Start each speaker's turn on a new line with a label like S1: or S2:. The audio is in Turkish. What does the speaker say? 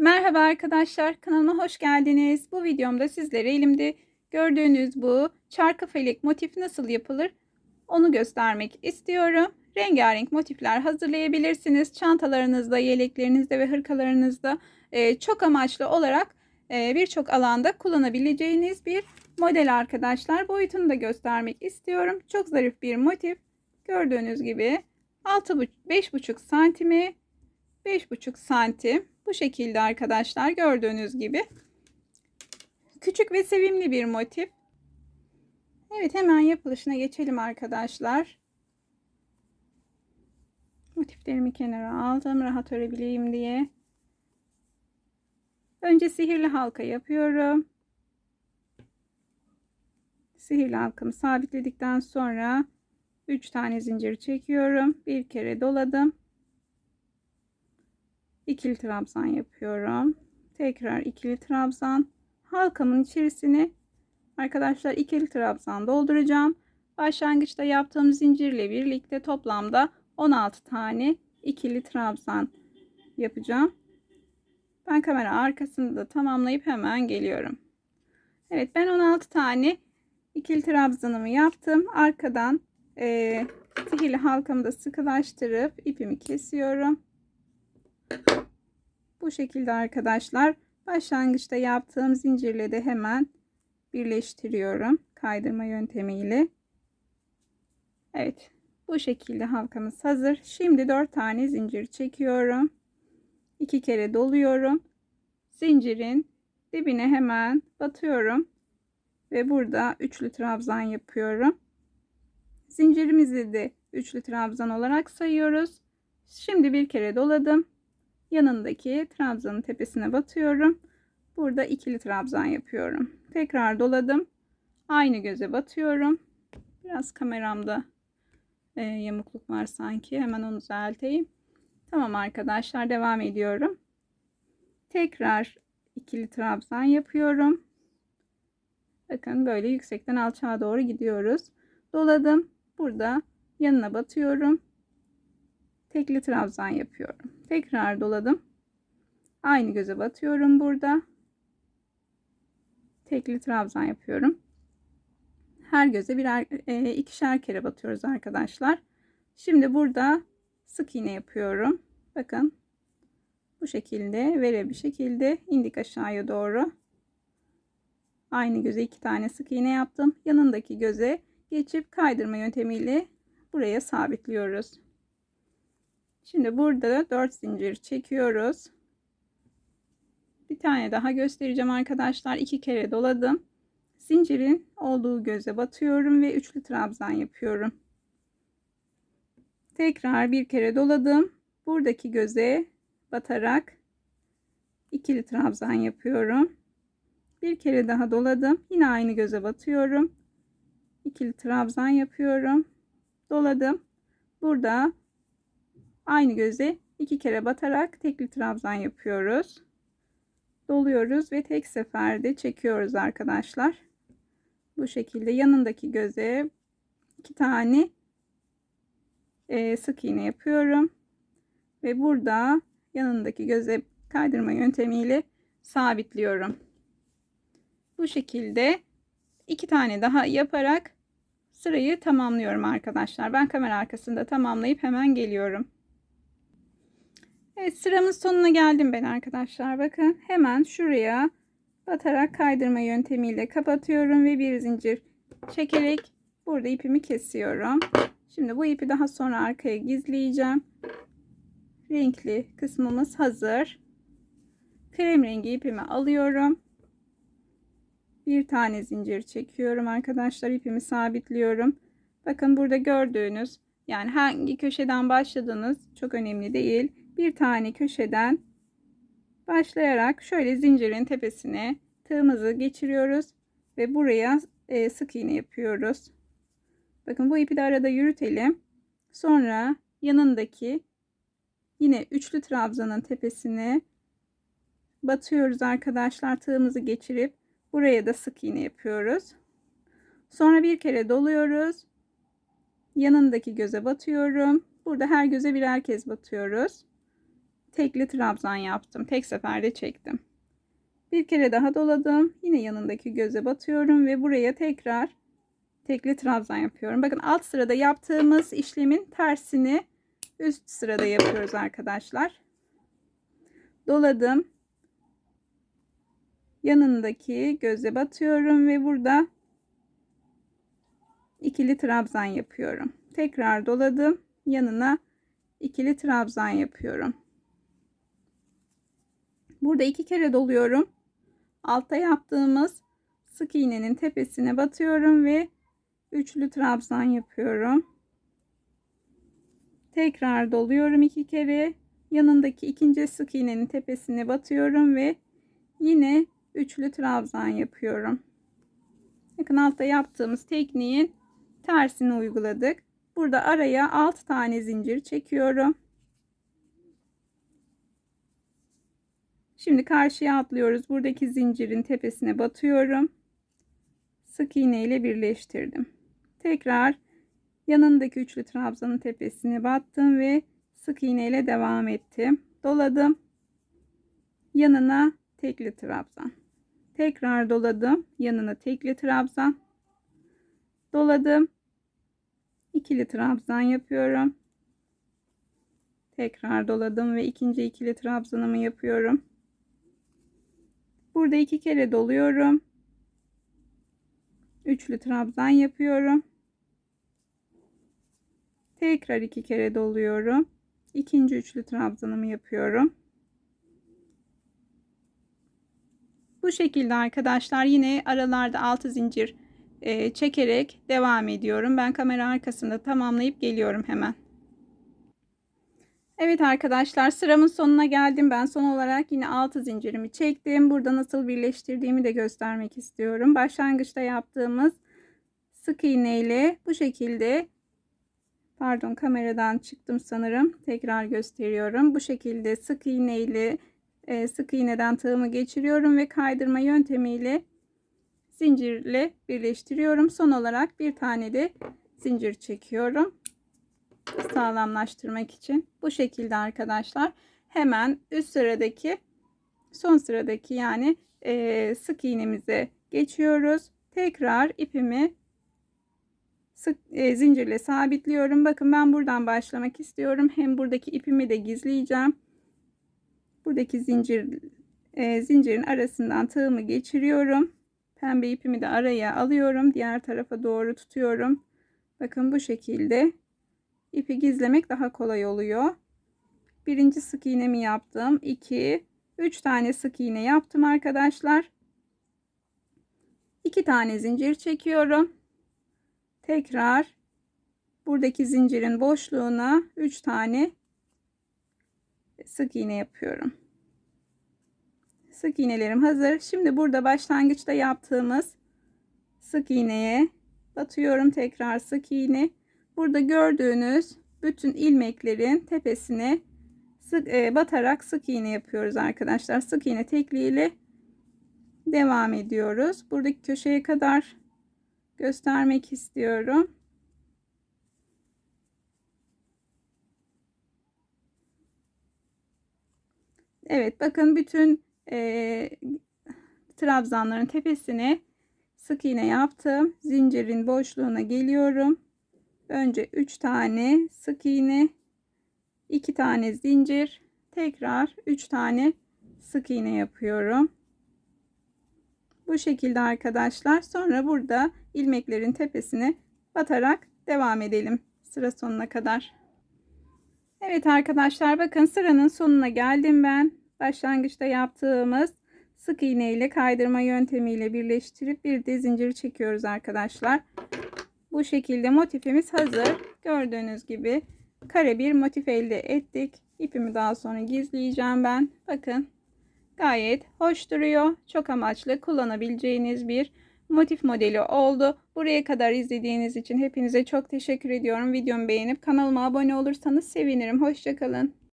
S1: Merhaba arkadaşlar kanalıma hoş geldiniz. Bu videomda sizlere elimde gördüğünüz bu çarkı felek motif nasıl yapılır onu göstermek istiyorum. Rengarenk motifler hazırlayabilirsiniz. Çantalarınızda, yeleklerinizde ve hırkalarınızda e, çok amaçlı olarak e, birçok alanda kullanabileceğiniz bir model arkadaşlar. Boyutunu da göstermek istiyorum. Çok zarif bir motif. Gördüğünüz gibi 5,5 santimi 5,5 santim bu şekilde arkadaşlar gördüğünüz gibi. Küçük ve sevimli bir motif. Evet hemen yapılışına geçelim arkadaşlar. Motiflerimi kenara aldım rahat örebileyim diye. Önce sihirli halka yapıyorum. Sihirli halkamı sabitledikten sonra 3 tane zincir çekiyorum. Bir kere doladım ikili trabzan yapıyorum. Tekrar ikili trabzan. Halkamın içerisine arkadaşlar ikili trabzan dolduracağım. Başlangıçta yaptığım zincirle birlikte toplamda 16 tane ikili trabzan yapacağım. Ben kamera arkasını da tamamlayıp hemen geliyorum. Evet ben 16 tane ikili trabzanımı yaptım. Arkadan e, sihirli halkamı da sıkılaştırıp ipimi kesiyorum. Bu şekilde arkadaşlar başlangıçta yaptığım zincirle de hemen birleştiriyorum kaydırma yöntemiyle. Evet bu şekilde halkamız hazır. Şimdi 4 tane zincir çekiyorum. 2 kere doluyorum. Zincirin dibine hemen batıyorum ve burada üçlü trabzan yapıyorum. Zincirimizi de üçlü trabzan olarak sayıyoruz. Şimdi bir kere doladım yanındaki trabzanın tepesine batıyorum. Burada ikili trabzan yapıyorum. Tekrar doladım. Aynı göze batıyorum. Biraz kameramda e, yamukluk var sanki. Hemen onu düzelteyim. Tamam arkadaşlar devam ediyorum. Tekrar ikili trabzan yapıyorum. Bakın böyle yüksekten alçağa doğru gidiyoruz. Doladım. Burada yanına batıyorum tekli trabzan yapıyorum. Tekrar doladım. Aynı göze batıyorum burada. Tekli trabzan yapıyorum. Her göze birer e, ikişer kere batıyoruz arkadaşlar. Şimdi burada sık iğne yapıyorum. Bakın bu şekilde vere bir şekilde indik aşağıya doğru. Aynı göze iki tane sık iğne yaptım. Yanındaki göze geçip kaydırma yöntemiyle buraya sabitliyoruz. Şimdi burada 4 zincir çekiyoruz. Bir tane daha göstereceğim arkadaşlar. iki kere doladım. Zincirin olduğu göze batıyorum ve üçlü trabzan yapıyorum. Tekrar bir kere doladım. Buradaki göze batarak ikili trabzan yapıyorum. Bir kere daha doladım. Yine aynı göze batıyorum. İkili trabzan yapıyorum. Doladım. Burada aynı göze iki kere batarak tekli trabzan yapıyoruz. Doluyoruz ve tek seferde çekiyoruz arkadaşlar. Bu şekilde yanındaki göze iki tane e, sık iğne yapıyorum. Ve burada yanındaki göze kaydırma yöntemiyle sabitliyorum. Bu şekilde iki tane daha yaparak sırayı tamamlıyorum arkadaşlar. Ben kamera arkasında tamamlayıp hemen geliyorum. Evet sıramın sonuna geldim ben arkadaşlar. Bakın hemen şuraya batarak kaydırma yöntemiyle kapatıyorum ve bir zincir çekerek burada ipimi kesiyorum. Şimdi bu ipi daha sonra arkaya gizleyeceğim. Renkli kısmımız hazır. Krem rengi ipimi alıyorum. Bir tane zincir çekiyorum arkadaşlar. ipimi sabitliyorum. Bakın burada gördüğünüz yani hangi köşeden başladınız çok önemli değil bir tane köşeden başlayarak şöyle zincirin tepesine tığımızı geçiriyoruz ve buraya e, sık iğne yapıyoruz. Bakın bu ipi de arada yürütelim. Sonra yanındaki yine üçlü trabzanın tepesine batıyoruz arkadaşlar. Tığımızı geçirip buraya da sık iğne yapıyoruz. Sonra bir kere doluyoruz. Yanındaki göze batıyorum. Burada her göze birer kez batıyoruz tekli trabzan yaptım. Tek seferde çektim. Bir kere daha doladım. Yine yanındaki göze batıyorum ve buraya tekrar tekli trabzan yapıyorum. Bakın alt sırada yaptığımız işlemin tersini üst sırada yapıyoruz arkadaşlar. Doladım. Yanındaki göze batıyorum ve burada ikili trabzan yapıyorum. Tekrar doladım. Yanına ikili trabzan yapıyorum. Burada iki kere doluyorum. Altta yaptığımız sık iğnenin tepesine batıyorum ve üçlü trabzan yapıyorum. Tekrar doluyorum iki kere. Yanındaki ikinci sık iğnenin tepesine batıyorum ve yine üçlü trabzan yapıyorum. Bakın altta yaptığımız tekniğin tersini uyguladık. Burada araya 6 tane zincir çekiyorum. Şimdi karşıya atlıyoruz. Buradaki zincirin tepesine batıyorum. Sık iğne ile birleştirdim. Tekrar yanındaki üçlü trabzanın tepesine battım ve sık iğne ile devam ettim. Doladım. Yanına tekli trabzan. Tekrar doladım. Yanına tekli trabzan. Doladım. ikili trabzan yapıyorum. Tekrar doladım ve ikinci ikili trabzanımı yapıyorum. Burada iki kere doluyorum. Üçlü trabzan yapıyorum. Tekrar iki kere doluyorum. İkinci üçlü trabzanımı yapıyorum. Bu şekilde arkadaşlar yine aralarda altı zincir e, çekerek devam ediyorum. Ben kamera arkasında tamamlayıp geliyorum hemen. Evet arkadaşlar sıramın sonuna geldim. Ben son olarak yine 6 zincirimi çektim. Burada nasıl birleştirdiğimi de göstermek istiyorum. Başlangıçta yaptığımız sık iğne ile bu şekilde pardon kameradan çıktım sanırım. Tekrar gösteriyorum. Bu şekilde sık iğne ile e, sık iğneden tığımı geçiriyorum ve kaydırma yöntemiyle zincirle birleştiriyorum. Son olarak bir tane de zincir çekiyorum sağlamlaştırmak için. Bu şekilde arkadaşlar hemen üst sıradaki son sıradaki yani e, sık iğnemize geçiyoruz. Tekrar ipimi sık e, zincirle sabitliyorum. Bakın ben buradan başlamak istiyorum. Hem buradaki ipimi de gizleyeceğim. Buradaki zincir e, zincirin arasından tığımı geçiriyorum. Pembe ipimi de araya alıyorum. Diğer tarafa doğru tutuyorum. Bakın bu şekilde ipi gizlemek daha kolay oluyor. Birinci sık iğnemi yaptım. 2 3 tane sık iğne yaptım arkadaşlar. 2 tane zincir çekiyorum. Tekrar buradaki zincirin boşluğuna 3 tane sık iğne yapıyorum. Sık iğnelerim hazır. Şimdi burada başlangıçta yaptığımız sık iğneye batıyorum. Tekrar sık iğne Burada gördüğünüz bütün ilmeklerin tepesine sık e, batarak sık iğne yapıyoruz arkadaşlar. Sık iğne tekliğiyle devam ediyoruz. Buradaki köşeye kadar göstermek istiyorum. Evet bakın bütün e, trabzanların tepesine sık iğne yaptım. Zincirin boşluğuna geliyorum. Önce 3 tane sık iğne, 2 tane zincir, tekrar 3 tane sık iğne yapıyorum. Bu şekilde arkadaşlar. Sonra burada ilmeklerin tepesine batarak devam edelim sıra sonuna kadar. Evet arkadaşlar bakın sıranın sonuna geldim ben. Başlangıçta yaptığımız sık iğne ile kaydırma yöntemiyle birleştirip bir de zincir çekiyoruz arkadaşlar. Bu şekilde motifimiz hazır. Gördüğünüz gibi kare bir motif elde ettik. İpimi daha sonra gizleyeceğim ben. Bakın gayet hoş duruyor. Çok amaçlı kullanabileceğiniz bir motif modeli oldu. Buraya kadar izlediğiniz için hepinize çok teşekkür ediyorum. Videomu beğenip kanalıma abone olursanız sevinirim. Hoşçakalın.